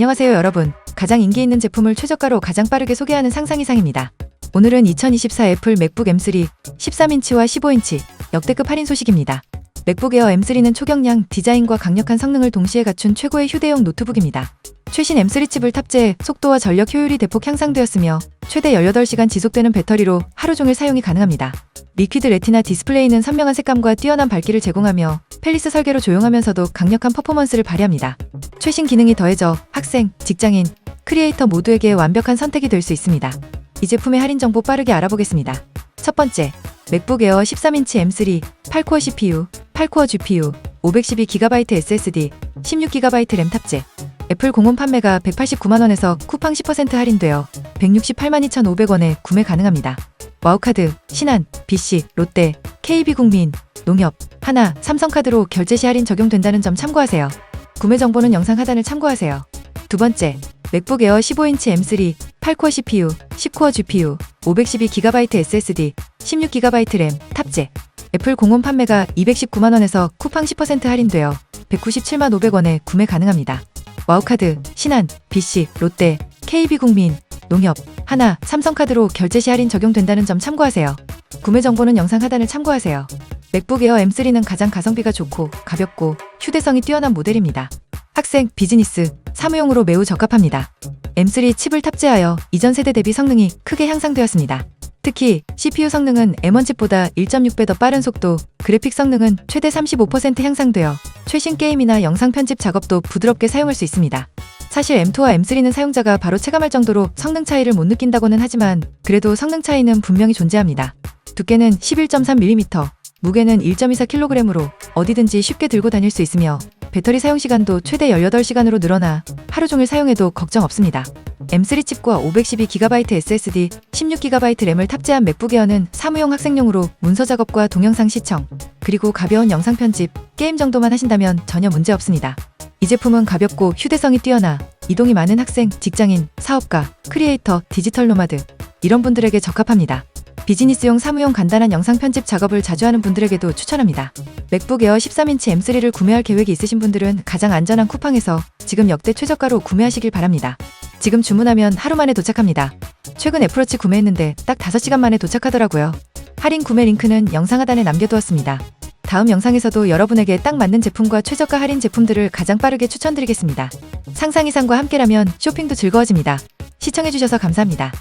안녕하세요 여러분. 가장 인기 있는 제품을 최저가로 가장 빠르게 소개하는 상상 이상입니다. 오늘은 2024 애플 맥북 M3 13인치와 15인치 역대급 할인 소식입니다. 맥북 에어 M3는 초경량, 디자인과 강력한 성능을 동시에 갖춘 최고의 휴대용 노트북입니다. 최신 M3 칩을 탑재해 속도와 전력 효율이 대폭 향상되었으며 최대 18시간 지속되는 배터리로 하루 종일 사용이 가능합니다. 리퀴드 레티나 디스플레이는 선명한 색감과 뛰어난 밝기를 제공하며 펠리스 설계로 조용하면서도 강력한 퍼포먼스를 발휘합니다. 최신 기능이 더해져 학생, 직장인, 크리에이터 모두에게 완벽한 선택이 될 수 있습니다. 이 제품의 할인 정보 빠르게 알아보겠습니다. 첫 번째, 맥북 에어 13인치 M3, 8코어 CPU, 8코어 GPU, 512GB SSD, 16GB 램 탑재. 애플 공홈 판매가 189만원에서 쿠팡 10% 할인되어 168만 2,500원에 구매 가능합니다. 와우카드, 신한, BC, 롯데, KB국민, 농협, 하나, 삼성카드로 결제 시 할인 적용된다는 점 참고하세요. 구매 정보는 영상 하단을 참고하세요. 두 번째, 맥북 에어 15인치 M3, 8코어 CPU, 10코어 GPU, 512GB SSD, 16GB 램 탑재. 애플 공홈 판매가 219만원에서 쿠팡 10% 할인되어 197만 500원에 구매 가능합니다. 와우카드, 신한, BC, 롯데, KB국민, 농협, 하나, 삼성카드로 결제 시 할인 적용된다는 점 참고하세요. 구매 정보는 영상 하단을 참고하세요. 맥북 에어 M3는 가장 가성비가 좋고 가볍고 휴대성이 뛰어난 모델입니다. 학생, 비즈니스, 사무용으로 매우 적합합니다. M3 칩을 탑재하여 이전 세대 대비 성능이 크게 향상되었습니다. 특히 CPU 성능은 M1 칩보다 1.6배 더 빠른 속도, 그래픽 성능은 최대 35% 향상되어 최신 게임이나 영상 편집 작업도 부드럽게 사용할 수 있습니다. 사실 M2와 M3는 사용자가 바로 체감할 정도로 성능 차이를 못 느낀다고는 하지만 그래도 성능 차이는 분명히 존재합니다. 두께는 11.3mm, 무게는 1.24kg으로 어디든지 쉽게 들고 다닐 수 있으며 배터리 사용 시간도 최대 18시간으로 늘어나 하루 종일 사용해도 걱정 없습니다. M3 칩과 512GB SSD, 16GB 램을 탑재한 맥북 에어는 사무용 학생용으로 문서 작업과 동영상 시청, 그리고 가벼운 영상 편집, 게임 정도만 하신다면 전혀 문제 없습니다. 이 제품은 가볍고 휴대성이 뛰어나 이동이 많은 학생, 직장인, 사업가, 크리에이터, 디지털 노마드 이런 분들에게 적합합니다. 비즈니스용 사무용 간단한 영상 편집 작업을 자주 하는 분들에게도 추천합니다. 맥북 에어 13인치 M3를 구매할 계획이 있으신 분들은 가장 안전한 쿠팡에서 지금 역대 최저가로 구매하시길 바랍니다. 지금 주문하면 하루 만에 도착합니다. 최근 애플워치 구매했는데 딱 5시간 만에 도착하더라고요. 할인 구매 링크는 영상 하단에 남겨두었습니다. 다음 영상에서도 여러분에게 딱 맞는 제품과 최저가 할인 제품들을 가장 빠르게 추천드리겠습니다. 상상 이상과 함께라면 쇼핑도 즐거워집니다. 시청해주셔서 감사합니다.